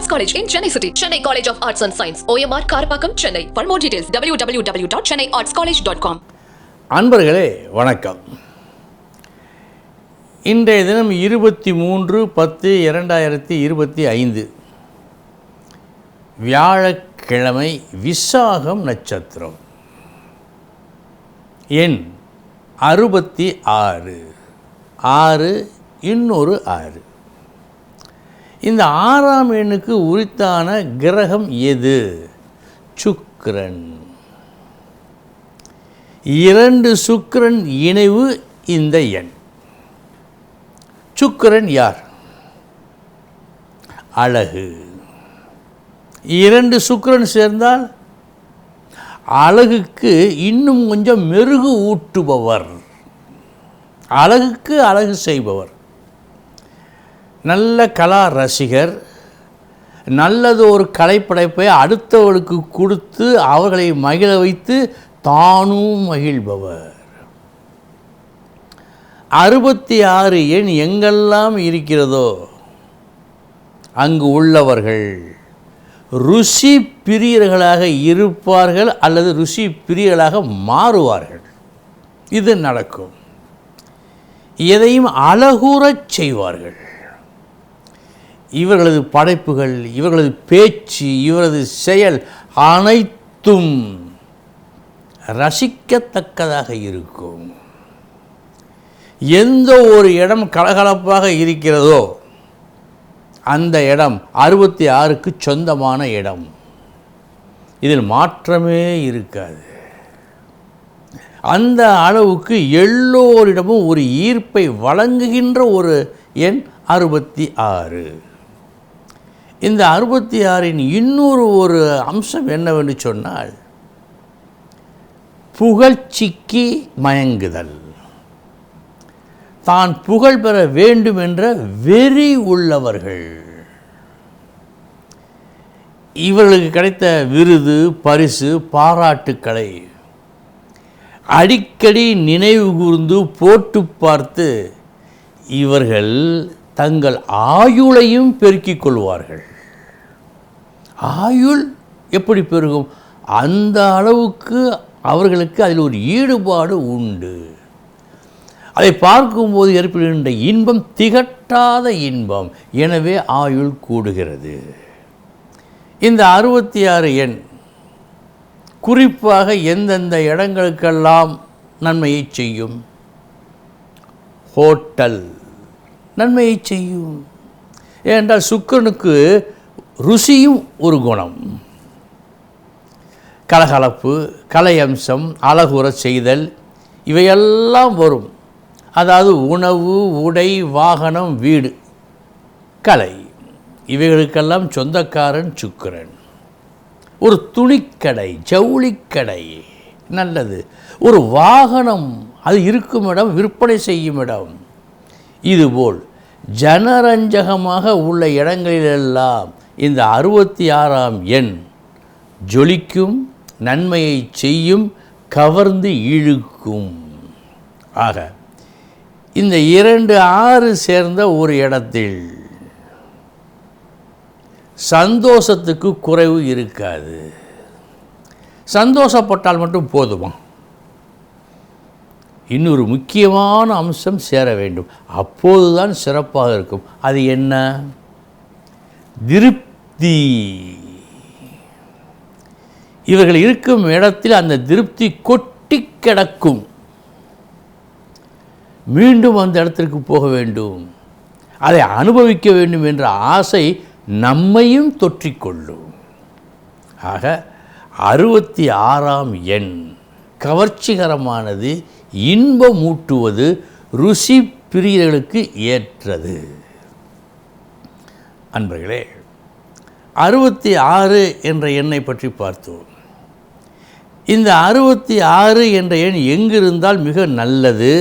Arts college in Chennai city Chennai college of arts and science OMR Karapakkam Chennai for more details W W W dot Chennai arts college dot com அன்பர்களே வணக்கம் இன்றைய தினம் இருபத்தி மூன்று பத்து இரண்டாயிரத்தி இருபத்தி ஐந்து வியாழக்கிழமை விசாகம் நட்சத்திரம் எண் அறுபத்தி ஆறு ஆறு இன்னொரு ஆறு இந்த ஆறாம் எண்ணுக்கு உரித்தான கிரகம் எது? சுக்கிரன். இரண்டு சுக்கிரன் இணைவு இந்த எண். சுக்கிரன் யார்? அழகு. இரண்டு சுக்கிரன் சேர்ந்தால் அழகுக்கு இன்னும் கொஞ்சம் மெருகு ஊட்டுபவர். அழகுக்கு அழகு செய்பவர். நல்ல கலா ரசிகர் நல்லது ஒரு கலைப்படைப்பை அடுத்தவர்களுக்கு கொடுத்து அவர்களை மகிழ வைத்து தானும் மகிழ்பவர். அறுபத்தி ஆறு எண் எங்கெல்லாம் இருக்கிறதோ அங்கு உள்ளவர்கள் ருசி பிரியர்களாக இருப்பார்கள் அல்லது ருசி பிரியர்களாக மாறுவார்கள். இது நடக்கும். எதையும் அழகுறச் செய்வார்கள். இவர்களது படைப்புகள் இவர்களது பேச்சு இவரது செயல் அனைத்தும் ரசிக்கத்தக்கதாக இருக்கும். எந்த ஒரு இடம் கலகலப்பாக இருக்கிறதோ அந்த இடம் அறுபத்தி ஆறுக்கு சொந்தமான இடம். இதில் மாற்றமே இருக்காது. அந்த அளவுக்கு எல்லோரிடமும் ஒரு ஈர்ப்பை வழங்குகின்ற ஒரு எண் அறுபத்தி ஆறு இந்த அறுபத்தி ஆறின் இன்னொரு ஒரு அம்சம் என்னவென்று சொன்னால் புகழ்ச்சிக்கு மயங்குதல். தான் புகழ் பெற வேண்டும் என்ற வெறி உள்ளவர்கள். இவர்களுக்கு கிடைத்த விருது பரிசு பாராட்டுக்களை அடிக்கடி நினைவு கூர்ந்து போட்டு பார்த்து இவர்கள் தங்கள் ஆயுளையும் பெருக்கிக் கொள்வார்கள். ஆயுள் எப்படி பெருகும்? அந்த அளவுக்கு அவர்களுக்கு அதில் ஒரு ஈடுபாடு உண்டு. அதை பார்க்கும்போது ஏற்படுகின்ற இன்பம் திகட்டாத இன்பம். எனவே ஆயுள் கூடுகிறது. இந்த அறுபத்தி ஆறு எண் குறிப்பாக எந்தெந்த இடங்களுக்கெல்லாம் நன்மையை செய்யும்? ஹோட்டல் நன்மையை செய்யும். ஏனென்றால் சுக்கரனுக்கு ருசியும் ஒரு குணம். கலகலப்பு கலை அம்சம் அழகுற செய்தல் இவையெல்லாம் வரும். அதாவது உணவு உடை வாகனம் வீடு கலை. இவைகளுக்கெல்லாம் சொந்தக்காரன் சுக்கிரன். ஒரு துணிக்கடை ஜவுளிக்கடை நல்லது. ஒரு வாகனம் அது இருக்கும் இடம் விற்பனை செய்யும் இடம். இதுபோல் ஜனரஞ்சகமாக உள்ள இடங்களிலெல்லாம் இந்த அறுபத்தி ஆறாம் எண் ஜொலிக்கும் நன்மையை செய்யும் கவர்ந்து இழுக்கும். ஆக இந்த இரண்டு ஆறு சேர்ந்த ஒரு இடத்தில் சந்தோஷத்துக்கு குறைவு இருக்காது. சந்தோஷப்பட்டால் மட்டும் போதுமா? இன்னொரு முக்கியமான அம்சம் சேர வேண்டும். அப்போதுதான் சிறப்பாக இருக்கும். அது என்ன? திருப்தி இவர்கள் இருக்கும் இடத்தில் அந்த திருப்தி கொட்டி கிடக்கும். மீண்டும் அந்த இடத்திற்கு போக வேண்டும். அதை அனுபவிக்க வேண்டும் என்ற ஆசை நம்மையும் தொற்றிக்கொள்ளும். ஆக அறுபத்தி ஆறாம் எண். கவர்ச்சிகரமானது இன்பமூட்டுவது ருசி பிரியர்களுக்கு ஏற்றது. அன்பர்களே அறுபத்தி ஆறு என்ற எண்ணை பற்றி பார்த்தோம். இந்த அறுபத்தி ஆறு என்ற எண் எங்கிருந்தால் மிக நல்லது.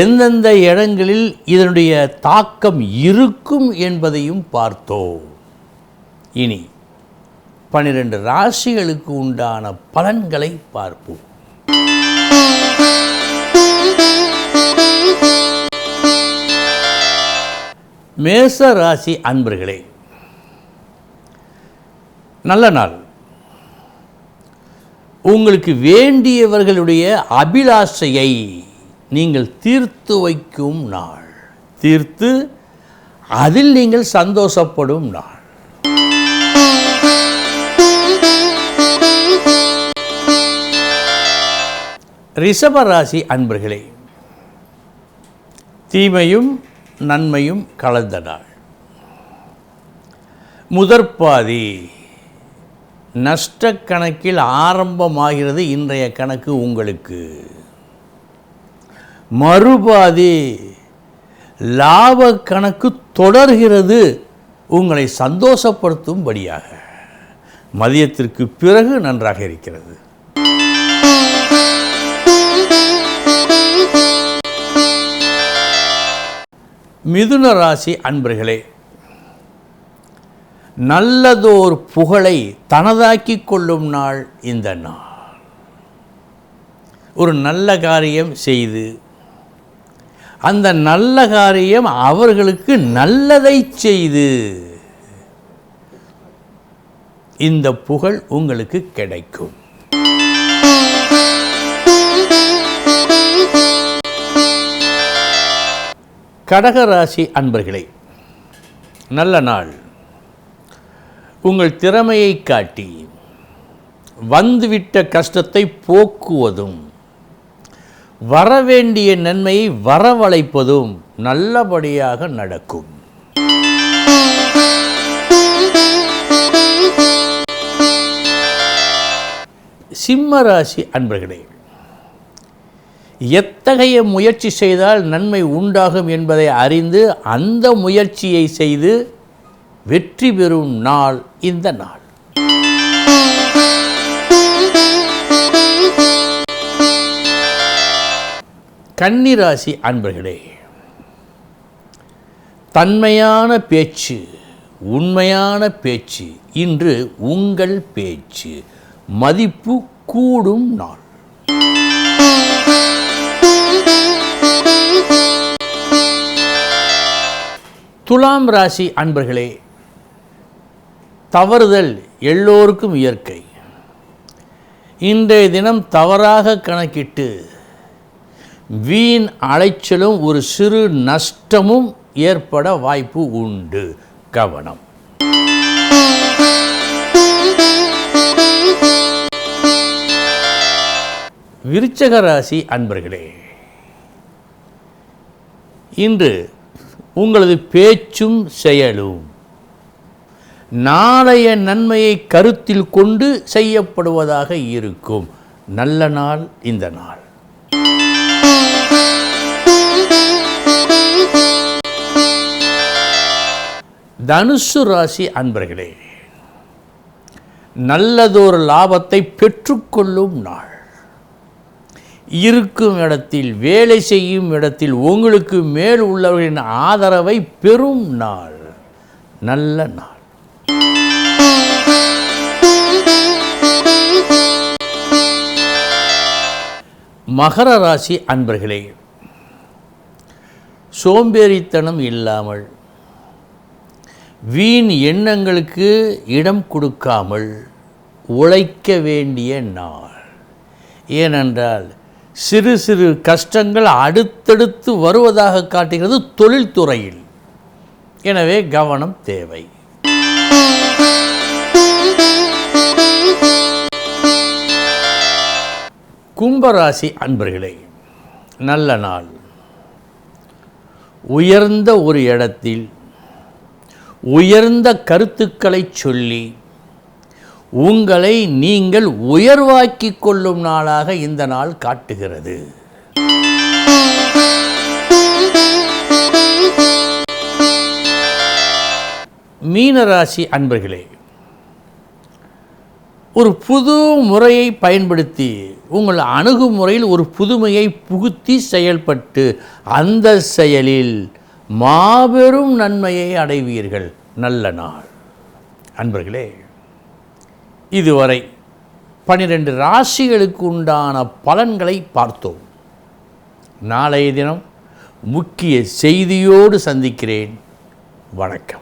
எந்தெந்த இடங்களில் இதனுடைய தாக்கம் இருக்கும் என்பதையும் பார்த்தோம். இனி பன்னிரண்டு ராசிகளுக்கு உண்டான பலன்களை பார்ப்போம். மேச ராசி அன்பர்களே நல்ல நாள். உங்களுக்கு வேண்டியவர்களுடைய அபிலாஷையை நீங்கள் தீர்த்து வைக்கும் நாள். தீர்த்து அதில் நீங்கள் சந்தோஷப்படும் நாள். ரிஷபராசி அன்பர்களே தீமையும் நன்மையும் கலந்த நாள். முதற்பாதி நஷ்ட கணக்கில் ஆரம்பமாகிறது இன்றைய கணக்கு உங்களுக்கு. மறுபாதி லாப கணக்கு தொடர்கிறது உங்களை சந்தோஷப்படுத்தும்படியாக. மதியத்திற்கு பிறகு நன்றாக இருக்கிறது. மிதுன ராசி அன்பர்களே நல்லதோர் புகழை தனதாக்கி கொள்ளும் நாள் இந்த நாள். ஒரு நல்ல காரியம் செய்து அந்த நல்ல காரியம் அவர்களுக்கு நல்லதை செய்து இந்த புகழ் உங்களுக்கு கிடைக்கும். கடகராசி அன்பர்களே நல்ல நாள். உங்கள் திறமையை காட்டி வந்துவிட்ட கஷ்டத்தை போக்குவதும் வரவேண்டிய நன்மையை வரவழைப்பதும் நல்லபடியாக நடக்கும். சிம்மராசி அன்பர்களே எத்தகைய முயற்சி செய்தால் நன்மை உண்டாகும் என்பதை அறிந்து அந்த முயற்சியை செய்து வெற்றி பெறும் நாள் இந்த நாள். கன்னிராசி அன்பர்களே தன்மையான பேச்சு உண்மையான பேச்சு இன்று உங்கள் பேச்சு மதிப்பு கூடும் நாள். துலாம் ராசி அன்பர்களே தவறுதல் எல்லோருக்கும் இயற்கை. இன்றைய தினம் தவறாக கணக்கிட்டு வீண் அலைச்சலும் ஒரு சிறு நஷ்டமும் ஏற்பட வாய்ப்பு உண்டு. கவனம். விருச்சக ராசி அன்பர்களே இன்று உங்களது பேச்சும் செயலும் நாளைய நன்மையை கருத்தில் கொண்டு செய்யப்படுவதாக இருக்கும். நல்ல நாள் இந்த நாள். தனுசு ராசி அன்பர்களே நல்லதொரு லாபத்தை பெற்றுக்கொள்ளும் நாள். இருக்கும் இடத்தில் வேலை செய்யும் இடத்தில் உங்களுக்கு மேல் உள்ளவர்களின் ஆதரவை பெறும் நாள். நல்ல நாள். மகர ராசி அன்பர்களே சோம்பேறித்தனம் இல்லாமல் வீண் எண்ணங்களுக்கு இடம் கொடுக்காமல் உழைக்க வேண்டிய நாள். ஏனென்றால் சிறு சிறு கஷ்டங்கள் அடுத்தடுத்து வருவதாக காட்டுகிறது தொழில்துறையில். எனவே கவனம் தேவை. கும்பராசி அன்பர்களே நல்ல நாள். உயர்ந்த ஒரு இடத்தில் உயர்ந்த கருத்துக்களை சொல்லி உங்களை நீங்கள் உயர்வாக்கிக் கொள்ளும் நாளாக இந்த நாள் காட்டுகிறது. மீனராசி அன்பர்களே ஒரு புது முறையை பயன்படுத்தி உங்கள் அணுகுமுறையில் ஒரு புதுமையை புகுத்தி செயல்பட்டு அந்த செயலில் மாபெரும் நன்மையை அடைவீர்கள். நல்ல நாள். அன்பர்களே இதுவரை பனிரெண்டு ராசிகளுக்கு உண்டான பலன்களை பார்த்தோம். நாளைய தினம் முக்கிய செய்தியோடு சந்திக்கிறேன். வணக்கம்.